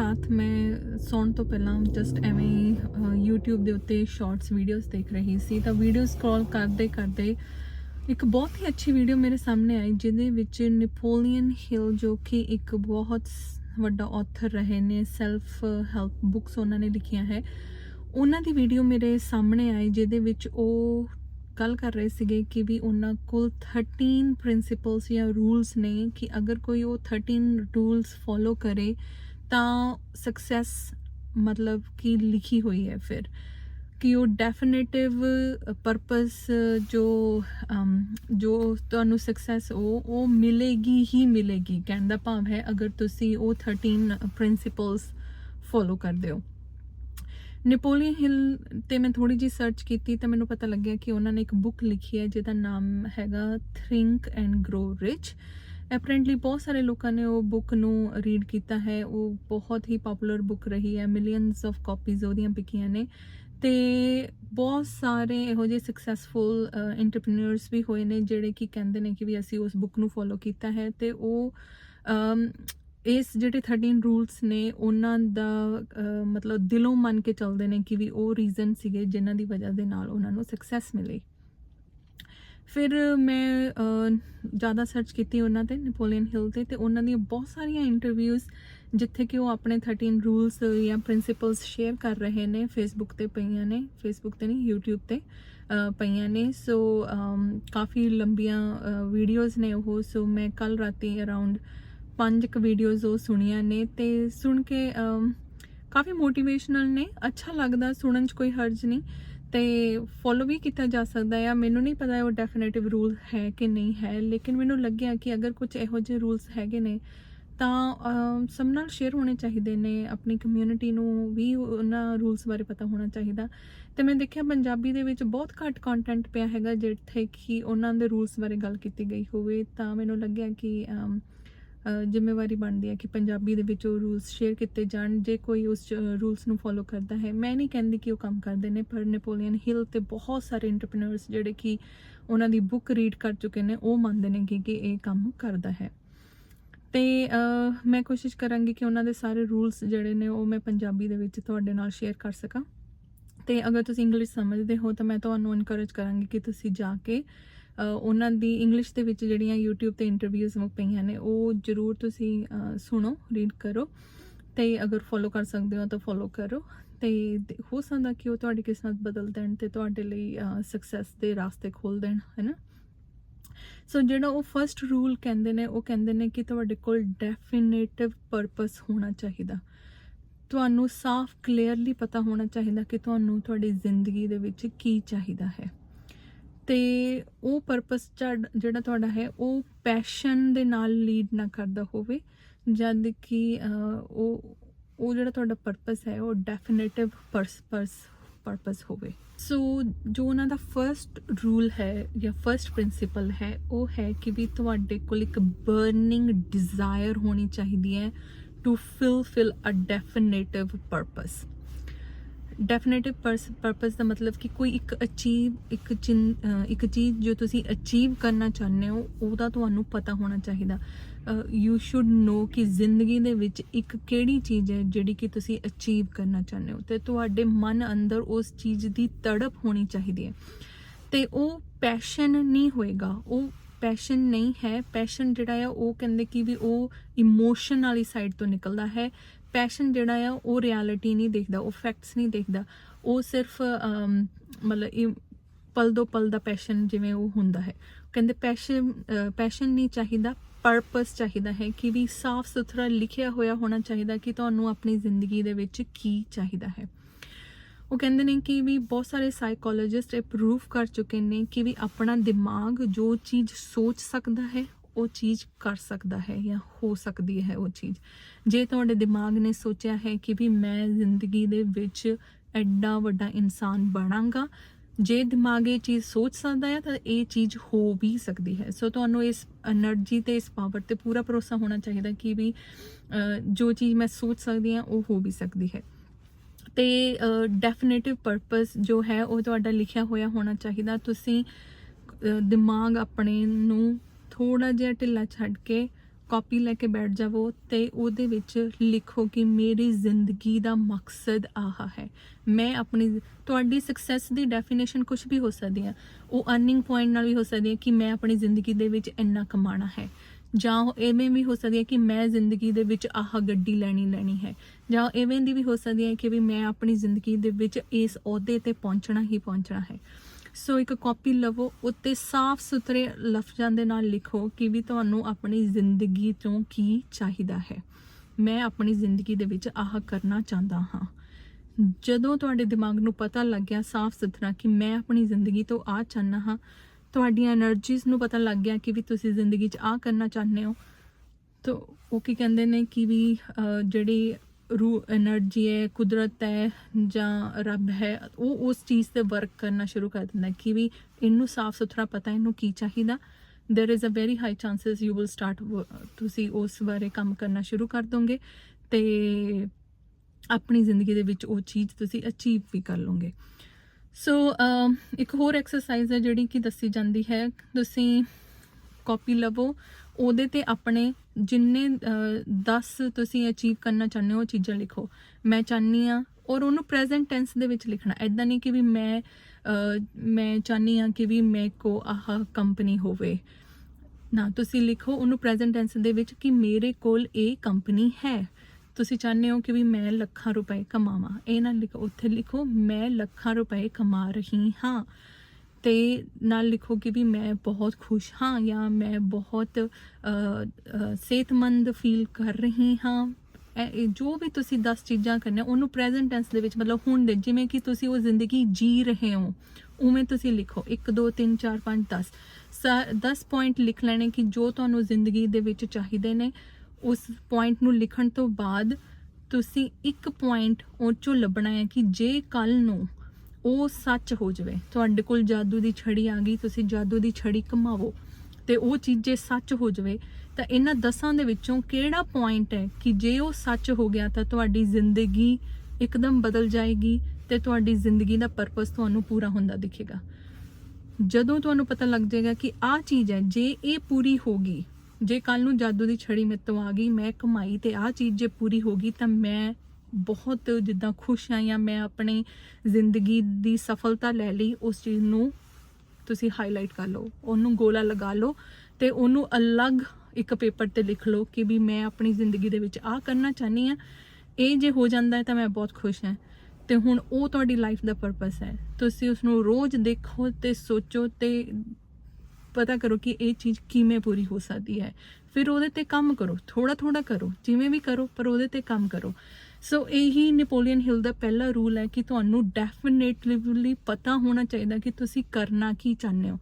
ਰਾਤ ਮੈਂ ਸੌਣ ਤੋਂ ਪਹਿਲਾਂ ਜਸਟ ਐਵੇਂ ਹੀ YouTube ਦੇ ਉੱਤੇ ਸ਼ਾਰਟਸ ਵੀਡੀਓਜ਼ ਦੇਖ ਰਹੀ ਸੀ। ਤਾਂ ਵੀਡੀਓ ਸਕਰੋਲ ਕਰਦੇ ਕਰਦੇ ਇੱਕ ਬਹੁਤ ਹੀ ਅੱਛੀ ਵੀਡੀਓ ਮੇਰੇ ਸਾਹਮਣੇ ਆਈ, ਜਿਹਦੇ ਵਿੱਚ ਨੈਪੋਲੀਅਨ ਹਿਲ ਜੋ ਕਿ ਇੱਕ ਬਹੁਤ ਵੱਡਾ ਆਥਰ ਰਹੇ ਨੇ ਸੈਲਫ ਹੈਲਪ ਬੁੱਕਸ ਉਹਨਾਂ ਨੇ ਲਿਖੀਆਂ ਹੈ। ਉਹਨਾਂ ਦੀ ਵੀਡੀਓ ਮੇਰੇ ਸਾਹਮਣੇ ਆਈ, ਜਿਹਦੇ ਵਿੱਚ ਉਹ ਗੱਲ ਕਰ ਰਹੇ ਸੀਗੇ ਕਿ ਵੀ ਉਹਨਾਂ ਕੋਲ 13 ਪ੍ਰਿੰਸੀਪਲਸ ਜਾਂ ਰੂਲਸ ਨੇ, ਕਿ ਅਗਰ ਕੋਈ ਉਹ 13 ਰੂਲਸ ਫੋਲੋ ਕਰੇ ਤਾਂ ਸਕਸੈਸ ਮਤਲਬ ਕਿ ਲਿਖੀ ਹੋਈ ਹੈ ਫਿਰ। ਕਿ ਉਹ ਡੈਫੀਨਿਟਿਵ ਪਰਪਸ ਜੋ ਜੋ ਤੁਹਾਨੂੰ ਸਕਸੈਸ ਉਹ ਉਹ ਮਿਲੇਗੀ ਹੀ ਮਿਲੇਗੀ। ਕਹਿਣ ਦਾ ਭਾਵ ਹੈ ਅਗਰ ਤੁਸੀਂ ਉਹ 13 ਪ੍ਰਿੰਸੀਪਲਸ ਫੋਲੋ ਕਰਦੇ ਹੋ। ਨੈਪੋਲੀਅਨ ਹਿਲ ਤੇ ਮੈਂ ਥੋੜੀ ਜੀ ਸਰਚ ਕੀਤੀ ਤਾਂ ਮੈਨੂੰ ਪਤਾ ਲੱਗਿਆ ਕਿ ਉਹਨਾਂ ਨੇ ਇੱਕ ਬੁੱਕ ਲਿਖੀ ਹੈ ਜਿਹਦਾ ਨਾਮ ਹੈਗਾ Think and Grow Rich apparently ਬਹੁਤ ਸਾਰੇ ਲੋਕਾਂ ਨੇ ਉਹ ਬੁੱਕ ਨੂੰ ਰੀਡ ਕੀਤਾ ਹੈ। ਉਹ ਬਹੁਤ ਹੀ ਪਪੂਲਰ ਬੁੱਕ ਰਹੀ ਹੈ। ਮਿਲੀਅਨਸ ਆਫ ਕਾਪੀਜ਼ ਉਹਦੀਆਂ ਵਿਕੀਆਂ ਨੇ। ਤੇ ਬਹੁਤ ਸਾਰੇ ਇਹੋ ਜਿਹੇ ਸਕਸੈਸਫੁਲ ਐਂਟਰਪ੍ਰੀਨਿਅਰਸ ਵੀ ਹੋਏ ਨੇ ਜਿਹੜੇ ਕਿ ਕਹਿੰਦੇ ਨੇ ਕਿ ਵੀ ਅਸੀਂ ਉਸ ਬੁੱਕ ਨੂੰ ਫੋਲੋ ਕੀਤਾ ਹੈ। ਤੇ ਉਹ ਇਸ ਜਿਹੜੇ 13 ਰੂਲਸ ਨੇ, ਉਹਨਾਂ ਦਾ ਮਤਲਬ ਦਿਲੋਂ ਮੰਨ ਕੇ ਚੱਲਦੇ ਨੇ ਕਿ ਵੀ ਉਹ ਰੀਜ਼ਨ ਸੀਗੇ ਜਿਨ੍ਹਾਂ ਦੀ ਵਜ੍ਹਾ ਦੇ ਨਾਲ ਉਹਨਾਂ ਨੂੰ ਸਕਸੈਸ ਮਿਲੀ। ਫਿਰ ਮੈਂ ਜ਼ਿਆਦਾ ਸਰਚ ਕੀਤੀ ਉਹਨਾਂ ਤੇ ਨੈਪੋਲੀਅਨ ਹਿਲ ਤੇ ਤੇ ਉਹਨਾਂ ਦੀਆਂ ਬਹੁਤ ਸਾਰੀਆਂ ਇੰਟਰਵਿਊਜ਼ ਜਿੱਥੇ ਕਿ ਉਹ ਆਪਣੇ 13 ਰੂਲਸ ਜਾਂ ਪ੍ਰਿੰਸੀਪਲਸ ਸ਼ੇਅਰ ਕਰ ਰਹੇ ਨੇ ਫੇਸਬੁੱਕ ਤੇ ਪਈਆਂ ਨੇ ਫੇਸਬੁੱਕ ਤੇ ਨਹੀਂ, YouTube ਤੇ ਪਈਆਂ ਨੇ। ਸੋ ਕਾਫੀ ਲੰਬੀਆਂ ਵੀਡੀਓਜ਼ ਨੇ ਉਹ। ਸੋ ਮੈਂ ਕੱਲ ਰਾਤੀ ਅਰਾਊਂਡ ਪੰਜ ਕੁ ਵੀਡੀਓਜ਼ ਉਹ ਸੁਣੀਆਂ ਨੇ ਤੇ ਸੁਣ ਕੇ ਕਾਫੀ ਮੋਟੀਵੇਸ਼ਨਲ ਨੇ। ਅੱਛਾ ਲੱਗਦਾ, ਸੁਣਨ 'ਚ ਕੋਈ ਹਰਜ ਨਹੀਂ। ਤੇ ਫੋਲੋ ਵੀ ਕੀਤਾ ਜਾ ਸਕਦਾ ਆ ਮੈਨੂੰ ਨਹੀਂ ਪਤਾ ਉਹ ਡੈਫੀਨੇਟਿਵ ਰੂਲ ਹੈ ਕਿ ਨਹੀਂ ਹੈ, ਲੇਕਿਨ ਮੈਨੂੰ ਲੱਗਿਆ ਕਿ ਅਗਰ ਕੁਝ ਇਹੋ ਜਿਹੇ ਰੂਲਸ ਹੈਗੇ ਨੇ, ਤਾਂ ਸਭ ਨਾਲ ਸ਼ੇਅਰ ਹੋਣੇ ਚਾਹੀਦੇ ਨੇ, ਆਪਣੀ ਕਮਿਊਨਿਟੀ ਨੂੰ ਵੀ ਉਹਨਾਂ ਰੂਲਸ ਬਾਰੇ ਪਤਾ ਹੋਣਾ ਚਾਹੀਦਾ। ਤੇ ਮੈਂ ਦੇਖਿਆ ਪੰਜਾਬੀ ਦੇ ਵਿੱਚ ਬਹੁਤ ਘੱਟ ਕੰਟੈਂਟ ਪਿਆ ਹੈਗਾ, ਜਿੱਥੇ ਕਿ ਉਹਨਾਂ ਦੇ ਰੂਲਸ ਬਾਰੇ ਗੱਲ ਕੀਤੀ ਗਈ ਹੋਵੇ, ਤਾਂ ਮੈਨੂੰ ਲੱਗਿਆ ਕਿ ਜ਼ਿੰਮੇਵਾਰੀ ਬਣਦੀ ਹੈ ਕਿ ਪੰਜਾਬੀ ਦੇ ਵਿੱਚ ਉਹ ਰੂਲਸ ਸ਼ੇਅਰ ਕੀਤੇ ਜਾਣ, ਜੇ ਕੋਈ ਉਸ ਰੂਲਸ ਨੂੰ ਫੋਲੋ ਕਰਦਾ ਹੈ। ਮੈਂ ਨਹੀਂ ਕਹਿੰਦੀ ਕਿ ਉਹ ਕੰਮ ਕਰਦੇ ਨੇ, ਪਰ ਨੈਪੋਲੀਅਨ ਹਿਲ ਤੇ ਬਹੁਤ ਸਾਰੇ ਐਂਟਰਪ੍ਰੀਨਰਸ ਜਿਹੜੇ ਕਿ ਉਹਨਾਂ ਦੀ ਬੁੱਕ ਰੀਡ ਕਰ ਚੁੱਕੇ ਨੇ, ਉਹ ਮੰਨਦੇ ਨੇ ਕਿ ਕਿ ਇਹ ਕੰਮ ਕਰਦਾ ਹੈ। ਤੇ ਮੈਂ ਕੋਸ਼ਿਸ਼ ਕਰਾਂਗੀ ਕਿ ਉਹਨਾਂ ਦੇ ਸਾਰੇ ਰੂਲਸ ਜਿਹੜੇ ਨੇ, ਉਹ ਮੈਂ ਪੰਜਾਬੀ ਦੇ ਵਿੱਚ ਤੁਹਾਡੇ ਨਾਲ ਸ਼ੇਅਰ ਕਰ ਸਕਾਂ। ਤੇ ਅਗਰ ਤੁਸੀਂ ਇੰਗਲਿਸ਼ ਸਮਝਦੇ ਹੋ, ਤਾਂ ਮੈਂ ਤੁਹਾਨੂੰ ਇਨਕਰੇਜ ਕਰਾਂਗੀ ਕਿ ਤੁਸੀਂ ਜਾ ਕੇ ਉਹਨਾਂ ਦੀ ਇੰਗਲਿਸ਼ ਦੇ ਵਿੱਚ ਜਿਹੜੀਆਂ YouTube ਤੇ ਇੰਟਰਵਿਊਜ਼ ਪਈਆਂ ਨੇ, ਉਹ ਜ਼ਰੂਰ ਤੁਸੀਂ ਸੁਣੋ ਰੀਡ ਕਰੋ ਤੇ ਅਗਰ ਫੋਲੋ ਕਰ ਸਕਦੇ ਹੋ ਤਾਂ ਫੋਲੋ ਕਰੋ ਤੇ ਹੋ ਸਕਦਾ ਕਿ ਉਹ ਤੁਹਾਡੀ ਕਿਸਮਤ ਬਦਲ ਦੇਣ ਤੇ ਤੁਹਾਡੇ ਲਈ ਸਕਸੈਸ ਦੇ ਰਾਸਤੇ ਖੋਲ ਦੇਣ ਹੈਨਾ ਸੋ ਜਿਹੜਾ ਉਹ ਫਰਸਟ ਰੂਲ ਕਹਿੰਦੇ ਨੇ, ਉਹ ਕਹਿੰਦੇ ਨੇ ਕਿ ਤੁਹਾਡੇ ਕੋਲ ਡੈਫੀਨੇਟਿਵ ਪਰਪਸ ਹੋਣਾ ਚਾਹੀਦਾ। ਤੁਹਾਨੂੰ ਸਾਫ਼ ਕਲੀਅਰਲੀ ਪਤਾ ਹੋਣਾ ਚਾਹੀਦਾ ਕਿ ਤੁਹਾਨੂੰ ਤੁਹਾਡੀ ਜ਼ਿੰਦਗੀ ਦੇ ਵਿੱਚ ਕੀ ਚਾਹੀਦਾ ਹੈ। ਤੇ ਉਹ ਪਰਪਸ ਜਿਹੜਾ ਤੁਹਾਡਾ ਹੈ, ਉਹ ਪੈਸ਼ਨ ਦੇ ਨਾਲ ਲੀਡ ਨਾ ਕਰਦਾ ਹੋਵੇ। ਜਦ ਕਿ ਉਹ ਉਹ ਜਿਹੜਾ ਤੁਹਾਡਾ ਪਰਪਸ ਹੈ, ਉਹ ਡੈਫੀਨੇਟਿਵ ਪਰਪਸ ਪਰਪਸ ਹੋਵੇ। ਸੋ ਜੋ ਉਹਨਾਂ ਦਾ ਫਰਸਟ ਰੂਲ ਹੈ ਜਾਂ ਫਰਸਟ ਪ੍ਰਿੰਸੀਪਲ ਹੈ, ਉਹ ਹੈ ਕਿ ਵੀ ਤੁਹਾਡੇ ਕੋਲ ਇੱਕ ਬਰਨਿੰਗ ਡਿਜ਼ਾਇਰ ਹੋਣੀ ਚਾਹੀਦੀ ਹੈ to fulfil a definitive purpose definitive purpose ਦਾ ਮਤਲਬ ਕਿ ਕੋਈ ਇੱਕ ਅਚੀਵ ਇੱਕ ਚਿੰ- ਇੱਕ ਚੀਜ਼ ਜੋ ਤੁਸੀਂ ਅਚੀਵ ਕਰਨਾ ਚਾਹੁੰਦੇ ਹੋ, ਉਹਦਾ ਤੁਹਾਨੂੰ ਪਤਾ ਹੋਣਾ ਚਾਹੀਦਾ। ਯੂ ਸ਼ੁੱਡ ਨੋ ਕਿ ਜ਼ਿੰਦਗੀ ਦੇ ਵਿੱਚ ਇੱਕ ਕਿਹੜੀ ਚੀਜ਼ ਹੈ ਜਿਹੜੀ ਕਿ ਤੁਸੀਂ ਅਚੀਵ ਕਰਨਾ ਚਾਹੁੰਦੇ ਹੋ। ਤੇ ਤੁਹਾਡੇ ਮਨ ਅੰਦਰ ਉਸ ਚੀਜ਼ ਦੀ ਤੜਪ ਹੋਣੀ ਚਾਹੀਦੀ ਹੈ। ਤੇ ਉਹ ਪੈਸ਼ਨ ਨਹੀਂ ਹੋਏਗਾ। ਉਹ ਪੈਸ਼ਨ ਨਹੀਂ ਹੈ। ਪੈਸ਼ਨ ਜਿਹੜਾ ਆ, ਉਹ ਕਹਿੰਦੇ ਕਿ ਵੀ ਉਹ ਇਮੋਸ਼ਨ ਵਾਲੀ ਸਾਈਡ ਤੋਂ ਨਿਕਲਦਾ ਹੈ। ਪੈਸ਼ਨ ਜਿਹੜਾ ਆ, ਉਹ ਰਿਐਲਿਟੀ ਨਹੀਂ ਦੇਖਦਾ, ਉਹ ਫੈਕਟਸ ਨਹੀਂ ਦੇਖਦਾ। ਉਹ ਸਿਰਫ ਮਤਲਬ ਇਹ ਪਲ ਦੋ ਪਲ ਦਾ ਪੈਸ਼ਨ ਜਿਵੇਂ ਉਹ ਹੁੰਦਾ ਹੈ। ਕਹਿੰਦੇ ਪੈਸ਼ਨ ਪੈਸ਼ਨ ਨਹੀਂ ਚਾਹੀਦਾ ਪਰਪਸ ਚਾਹੀਦਾ ਹੈ ਕਿ ਵੀ ਸਾਫ਼ ਸੁਥਰਾ ਲਿਖਿਆ ਹੋਇਆ ਹੋਣਾ ਚਾਹੀਦਾ ਕਿ ਤੁਹਾਨੂੰ ਆਪਣੀ ਜ਼ਿੰਦਗੀ ਦੇ ਵਿੱਚ ਕੀ ਚਾਹੀਦਾ ਹੈ। ਉਹ ਕਹਿੰਦੇ ਨੇ ਕਿ ਵੀ ਬਹੁਤ ਸਾਰੇ ਸਾਈਕੋਲੋਜਿਸਟ ਇਹ ਪ੍ਰੂਫ ਕਰ ਚੁੱਕੇ ਨੇ ਕਿ ਵੀ ਆਪਣਾ ਦਿਮਾਗ ਜੋ ਚੀਜ਼ ਸੋਚ ਸਕਦਾ ਹੈ ਉਹ ਚੀਜ਼ ਕਰ ਸਕਦਾ ਹੈ ਜਾਂ ਹੋ ਸਕਦੀ ਹੈ ਉਹ ਚੀਜ਼। ਜੇ ਤੁਹਾਡੇ ਦਿਮਾਗ ਨੇ ਸੋਚਿਆ ਹੈ ਕਿ ਵੀ ਮੈਂ ਜ਼ਿੰਦਗੀ ਦੇ ਵਿੱਚ ਐਡਾ ਵੱਡਾ ਇਨਸਾਨ ਬਣਾਂਗਾ, ਜੇ ਦਿਮਾਗ ਇਹ ਚੀਜ਼ ਸੋਚ ਸਕਦਾ ਹੈ ਤਾਂ ਇਹ ਚੀਜ਼ ਹੋ ਵੀ ਸਕਦੀ ਹੈ। ਸੋ ਤੁਹਾਨੂੰ ਇਸ એનર્ਜੀ ਤੇ, ਇਸ ਪਾਵਰ ਤੇ ਪੂਰਾ ਭਰੋਸਾ ਹੋਣਾ ਚਾਹੀਦਾ ਕਿ ਵੀ ਜੋ ਚੀਜ਼ ਮੈਂ ਸੋਚ ਸਕਦੀ ਹਾਂ, ਉਹ ਹੋ ਵੀ ਸਕਦੀ ਹੈ। ਤੇ ਡੈਫੀਨੇਟਿਵ ਪਰਪਸ ਜੋ ਹੈ, ਉਹ ਤੁਹਾਡਾ ਲਿਖਿਆ ਹੋਇਆ ਹੋਣਾ ਚਾਹੀਦਾ। ਤੁਸੀਂ ਦਿਮਾਗ ਆਪਣੇ ਨੂੰ ਥੋੜਾ ਜਿਹਾ ਢਿੱਲਾ ਛੱਡ ਕੇ ਕਾਪੀ ਲੈ ਕੇ ਬੈਠ ਜਾਵੋ ਤੇ ਉਹਦੇ ਵਿੱਚ ਲਿਖੋ ਕਿ ਮੇਰੀ ਜ਼ਿੰਦਗੀ ਦਾ ਮਕਸਦ ਆਹਾ ਹੈ। ਮੈਂ ਆਪਣੀ ਤੁਹਾਡੀ ਸਕਸੈਸ ਦੀ ਡੈਫੀਨੇਸ਼ਨ ਕੁਝ ਵੀ ਹੋ ਸਕਦੀ ਹੈ ਉਹ ਅਰਨਿੰਗ ਪੁਆਇੰਟ ਨਾਲ ਵੀ ਹੋ ਸਕਦੀ ਹੈ ਕਿ ਮੈਂ ਆਪਣੀ ਜ਼ਿੰਦਗੀ ਦੇ ਵਿੱਚ ਇੰਨਾ ਕਮਾਣਾ ਹੈ। ਜਾਂ ਉਹ ਐਵੇਂ ਵੀ ਹੋ ਸਕਦੀ ਹੈ ਕਿ ਮੈਂ ਜ਼ਿੰਦਗੀ ਦੇ ਵਿੱਚ ਆਹ ਗੱਡੀ ਲੈਣੀ ਲੈਣੀ ਹੈ। ਜਾਂ ਐਵੇਂ ਦੀ ਵੀ ਹੋ ਸਕਦੀ ਹੈ ਕਿ ਵੀ ਮੈਂ ਆਪਣੀ ਜ਼ਿੰਦਗੀ ਦੇ ਵਿੱਚ ਇਸ ਅਹੁਦੇ ਤੇ ਪਹੁੰਚਣਾ ਹੀ ਪਹੁੰਚਣਾ ਹੈ। ਸੋ ਇੱਕ ਕਾਪੀ ਲਵੋ, ਉੱਤੇ ਸਾਫ਼ ਸੁਥਰੇ ਲਫ਼ਜ਼ਾਂ ਦੇ ਨਾਲ ਲਿਖੋ ਕਿ ਵੀ ਤੁਹਾਨੂੰ ਆਪਣੀ ਜ਼ਿੰਦਗੀ ਤੋਂ ਕੀ ਚਾਹੀਦਾ ਹੈ। ਮੈਂ ਆਪਣੀ ਜ਼ਿੰਦਗੀ ਦੇ ਵਿੱਚ ਆਹ ਕਰਨਾ ਚਾਹੁੰਦਾ ਹਾਂ। ਜਦੋਂ ਤੁਹਾਡੇ ਦਿਮਾਗ ਨੂੰ ਪਤਾ ਲੱਗ ਗਿਆ ਸਾਫ਼ ਸੁਥਰਾ ਕਿ ਮੈਂ ਆਪਣੀ ਜ਼ਿੰਦਗੀ ਤੋਂ ਆਹ ਚਾਹਨਾ ਹਾਂ, ਤੁਹਾਡੀਆਂ એનર્ਜੀਜ਼ ਨੂੰ ਪਤਾ ਲੱਗ ਗਿਆ ਕਿ ਵੀ ਤੁਸੀਂ ਜ਼ਿੰਦਗੀ 'ਚ ਆਹ ਕਰਨਾ ਚਾਹੁੰਦੇ ਹੋ, ਤੋ ਉਹ ਕੀ ਕਹਿੰਦੇ ਨੇ ਕਿ ਵੀ ਜਿਹੜੀ ਰੂ એનર્ਜੀ ਹੈ, ਕੁਦਰਤ ਹੈ ਜਾਂ ਰੱਬ ਹੈ, ਉਹ ਉਸ ਚੀਜ਼ ਤੇ ਵਰਕ ਕਰਨਾ ਸ਼ੁਰੂ ਕਰ ਦਿੰਦਾ ਕਿ ਵੀ ਇਹਨੂੰ ਸਾਫ਼ ਸੁਥਰਾ ਪਤਾ, ਇਹਨੂੰ ਕੀ ਚਾਹੀਦਾ। There is a very high chances you will start ਤੁਸੀਂ ਉਸ ਬਾਰੇ ਕੰਮ ਕਰਨਾ ਸ਼ੁਰੂ ਕਰ ਦੋਗੇ ਤੇ ਆਪਣੀ ਜ਼ਿੰਦਗੀ ਦੇ ਵਿੱਚ ਉਹ ਚੀਜ਼ ਤੁਸੀਂ ਅਚੀਵ ਵੀ ਕਰ ਲੋਗੇ ਸੋ ਇੱਕ ਹੋਰ ਐਕਸਰਸਾਈਜ਼ ਹੈ ਜਿਹੜੀ ਕਿ ਦੱਸੀ ਜਾਂਦੀ ਹੈ, ਤੁਸੀਂ ਕਾਪੀ ਲਵੋ, ਉਹਦੇ ਤੇ ਆਪਣੇ ਜਿੰਨੇ 10 ਤੁਸੀਂ ਅਚੀਵ ਕਰਨਾ ਚਾਹੁੰਦੇ ਹੋ ਉਹ ਚੀਜ਼ਾਂ ਲਿਖੋ। ਮੈਂ ਚਾਹਨੀ ਆ ਔਰ ਉਹਨੂੰ ਪ੍ਰੈਜ਼ੈਂਟ ਟੈਂਸ ਦੇ ਵਿੱਚ ਲਿਖਣਾ। ਐਦਾਂ ਨਹੀਂ ਕਿ ਵੀ ਮੈਂ ਮੈਂ ਚਾਹਨੀ ਆ ਕਿ ਵੀ ਮੇਰੇ ਕੋ ਆਹ ਕੰਪਨੀ ਹੋਵੇ। ਨਾ, ਤੁਸੀਂ ਲਿਖੋ ਉਹਨੂੰ ਪ੍ਰੈਜ਼ੈਂਟ ਟੈਂਸ ਦੇ ਵਿੱਚ ਕਿ ਮੇਰੇ ਕੋਲ ਇਹ ਕੰਪਨੀ ਹੈ। ਤੁਸੀਂ ਚਾਹੁੰਦੇ ਹੋ ਕਿ ਵੀ ਮੈਂ ਲੱਖਾਂ ਰੁਪਏ ਕਮਾਵਾਂ। ਇਹ ਨਾ ਲਿਖੋ, ਉੱਥੇ ਲਿਖੋ, ਮੈਂ ਲੱਖਾਂ ਰੁਪਏ ਕਮਾ ਰਹੀ ਹਾਂ। ਤੇ ਨਾਲ ਲਿਖੋ ਕਿ ਵੀ ਮੈਂ ਬਹੁਤ ਖੁਸ਼ ਹਾਂ ਜਾਂ ਮੈਂ ਬਹੁਤ ਸਿਹਤਮੰਦ ਫੀਲ ਕਰ ਰਹੀ ਹਾਂ। ਇਹ- ਜੋ ਵੀ ਤੁਸੀਂ 10 ਚੀਜ਼ਾਂ ਕਰਨੀਆਂ, ਉਹਨੂੰ ਪ੍ਰੈਜ਼ੈਂਟ ਟੈਂਸ ਦੇ ਵਿੱਚ ਮਤਲਬ ਹੁਣ ਦੇ, ਜਿਵੇਂ ਕਿ ਤੁਸੀਂ ਉਹ ਜ਼ਿੰਦਗੀ ਜੀ ਰਹੇ ਹੋ, ਉਵੇਂ ਤੁਸੀਂ ਲਿਖੋ। 1 2 3 4 5 10 10 ਪੁਆਇੰਟ ਲਿਖ ਲੈਣੇ ਕਿ ਜੋ ਤੁਹਾਨੂੰ ਜ਼ਿੰਦਗੀ ਦੇ ਵਿੱਚ ਚਾਹੀਦੇ ਨੇ, ਉਸ ਪੁਆਇੰਟ ਨੂੰ ਲਿਖਣ ਤੋਂ ਬਾਅਦ ਤੁਸੀਂ ਇੱਕ ਪੁਆਇੰਟ ਉਹ ਚੋਂ ਲੱਭਣਾ ਹੈ ਕਿ ਜੇ ਕੱਲ ਨੂੰ ਉਹ ਸੱਚ ਹੋ ਜਾਵੇ। ਤੁਹਾਡੇ ਕੋਲ ਜਾਦੂ ਦੀ ਛੜੀ ਆ ਗਈ, ਤੁਸੀਂ ਜਾਦੂ ਦੀ ਛੜੀ ਕਮਾਵੋ। ਤੇ ਉਹ ਚੀਜ਼ ਜੇ ਸੱਚ ਹੋ ਜਾਵੇ, ਤਾਂ ਇਹਨਾਂ ਦਸਾਂ ਦੇ ਵਿੱਚੋਂ ਕਿਹੜਾ ਪੁਆਇੰਟ ਹੈ ਕਿ ਜੇ ਉਹ ਸੱਚ ਹੋ ਗਿਆ, ਤਾਂ ਤੁਹਾਡੀ ਜ਼ਿੰਦਗੀ ਇੱਕਦਮ ਬਦਲ ਜਾਏਗੀ ਤੇ ਤੁਹਾਡੀ ਜ਼ਿੰਦਗੀ ਦਾ ਪਰਪਸ ਤੁਹਾਨੂੰ ਪੂਰਾ ਹੁੰਦਾ ਦਿਖੇਗਾ। ਜਦੋਂ ਤੁਹਾਨੂੰ ਪਤਾ ਲੱਗ ਜਾਏਗਾ ਕਿ ਆਹ ਚੀਜ਼ ਹੈ, ਜੇ ਇਹ ਪੂਰੀ ਹੋ ਗਈ, ਜੇ ਕੱਲ ਨੂੰ ਜਾਦੂ ਦੀ ਛੜੀ ਮੇਰੇ ਤੋਂ ਆ ਗਈ, ਮੈਂ ਕਮਾਈ ਤੇ ਆਹ ਚੀਜ਼ ਜੇ ਪੂਰੀ ਹੋ ਗਈ, ਤਾਂ ਮੈਂ ਬਹੁਤ ਜਿੱਦਾਂ ਖੁਸ਼ ਹਾਂ ਜਾਂ ਮੈਂ ਆਪਣੀ ਜ਼ਿੰਦਗੀ ਦੀ ਸਫਲਤਾ ਲੈ ਲਈ, ਉਸ ਚੀਜ਼ ਨੂੰ ਤੁਸੀਂ ਹਾਈਲਾਈਟ ਕਰ ਲਓ। ਉਹਨੂੰ ਗੋਲਾ ਲਗਾ ਲਓ ਤੇ ਉਹਨੂੰ ਅਲੱਗ ਇੱਕ ਪੇਪਰ ਤੇ ਲਿਖ ਲਓ ਕਿ ਵੀ ਮੈਂ ਆਪਣੀ ਜ਼ਿੰਦਗੀ ਦੇ ਵਿੱਚ ਆਹ ਕਰਨਾ ਚਾਹਨੀ ਆ। ਇਹ ਜੇ ਹੋ ਜਾਂਦਾ ਹੈ ਤਾਂ ਮੈਂ ਬਹੁਤ ਖੁਸ਼ ਹਾਂ ਤੇ ਹੁਣ ਉਹ ਤੁਹਾਡੀ ਲਾਈਫ ਦਾ ਪਰਪਸ ਹੈ। ਤੁਸੀਂ ਉਸ ਨੂੰ ਰੋਜ਼ ਦੇਖੋ ਤੇ ਸੋਚੋ ਤੇ ਪਤਾ ਕਰੋ ਕਿ ਇਹ ਚੀਜ਼ ਕਿਵੇਂ ਪੂਰੀ ਹੋ ਸਕਦੀ ਹੈ। ਫਿਰ ਉਹਦੇ ਤੇ ਕੰਮ ਕਰੋ ਥੋੜਾ ਥੋੜਾ ਕਰੋ, ਜਿਵੇਂ ਵੀ ਕਰੋ, ਪਰ ਉਹਦੇ ਤੇ ਕੰਮ ਕਰੋ। ਸੋ ਇਹੀ ਨੈਪੋਲੀਅਨ ਹਿਲ ਦਾ ਪਹਿਲਾ ਰੂਲ ਹੈ ਕਿ ਤੁਹਾਨੂੰ ਡੈਫੀਨੇਟਲੀ ਪਤਾ ਹੋਣਾ ਚਾਹੀਦਾ ਕਿ ਤੁਸੀਂ ਕਰਨਾ ਕੀ ਚਾਹੁੰਦੇ ਹੋ।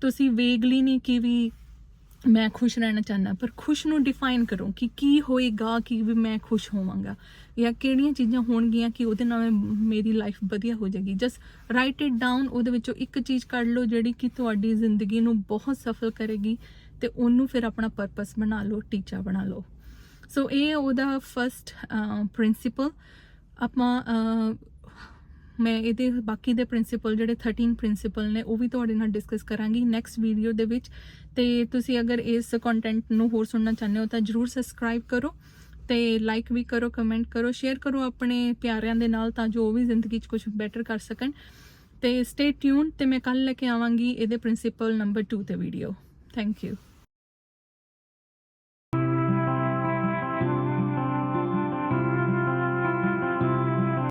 ਤੁਸੀਂ ਵੇਗਲੀ ਨਹੀਂ ਕਿ ਵੀ ਮੈਂ ਖੁਸ਼ ਰਹਿਣਾ ਚਾਹੁੰਦਾ, ਪਰ ਖੁਸ਼ ਨੂੰ ਡਿਫਾਈਨ ਕਰੋ ਕਿ ਕੀ ਹੋਏਗਾ ਕਿ ਵੀ ਮੈਂ ਖੁਸ਼ ਹੋਵਾਂਗਾ। ਜਾਂ ਕਿਹੜੀਆਂ ਚੀਜ਼ਾਂ ਹੋਣਗੀਆਂ ਕਿ ਉਹਦੇ ਨਾਲ ਮੇਰੀ ਲਾਈਫ ਵਧੀਆ ਹੋ ਜਾਏਗੀ। ਜਸਟ ਰਾਈਟ ਇਟ ਡਾਊਨ ਉਹਦੇ ਵਿੱਚੋਂ ਇੱਕ ਚੀਜ਼ ਕੱਢ ਲਓ ਜਿਹੜੀ ਕਿ ਤੁਹਾਡੀ ਜ਼ਿੰਦਗੀ ਨੂੰ ਬਹੁਤ ਸਫਲ ਕਰੇਗੀ ਤੇ ਉਹਨੂੰ ਫਿਰ ਆਪਣਾ ਪਰਪਸ ਬਣਾ ਲਓ, ਟੀਚਾ ਬਣਾ ਲਓ। ਸੋ ਇਹ ਉਹਦਾ ਫਰਸਟ ਪ੍ਰਿੰਸੀਪਲ ਆਪਾਂ ਮੈਂ ਇਹਦੇ ਬਾਕੀ ਦੇ ਪ੍ਰਿੰਸੀਪਲ ਜਿਹੜੇ 13 ਪ੍ਰਿੰਸੀਪਲ ਨੇ, ਉਹ ਵੀ ਤੁਹਾਡੇ ਨਾਲ ਡਿਸਕਸ ਕਰਾਂਗੀ ਨੈਕਸਟ ਵੀਡੀਓ ਦੇ ਵਿੱਚ। ਤੇ ਤੁਸੀਂ ਅਗਰ ਇਸ ਕੰਟੈਂਟ ਨੂੰ ਹੋਰ ਸੁਣਨਾ ਚਾਹੁੰਦੇ ਹੋ ਤਾਂ ਜਰੂਰ ਸਬਸਕ੍ਰਾਈਬ ਕਰੋ ਤੇ ਲਾਈਕ ਵੀ ਕਰੋ ਕਮੈਂਟ ਕਰੋ ਸ਼ੇਅਰ ਕਰੋ ਆਪਣੇ ਪਿਆਰਿਆਂ ਦੇ ਨਾਲ ਤਾਂ ਜੋ ਉਹ ਵੀ ਜ਼ਿੰਦਗੀ 'ਚ ਕੁਝ ਬੈਟਰ ਕਰ ਸਕਣ। ਤੇ ਸਟੇ ਟਿਊਨ ਤੇ ਮੈਂ ਕੱਲ ਲੈ ਕੇ ਆਵਾਂਗੀ ਇਹਦੇ ਪ੍ਰਿੰਸੀਪਲ ਨੰਬਰ 2 ਤੇ ਵੀਡੀਓ ਥੈਂਕ ਯੂ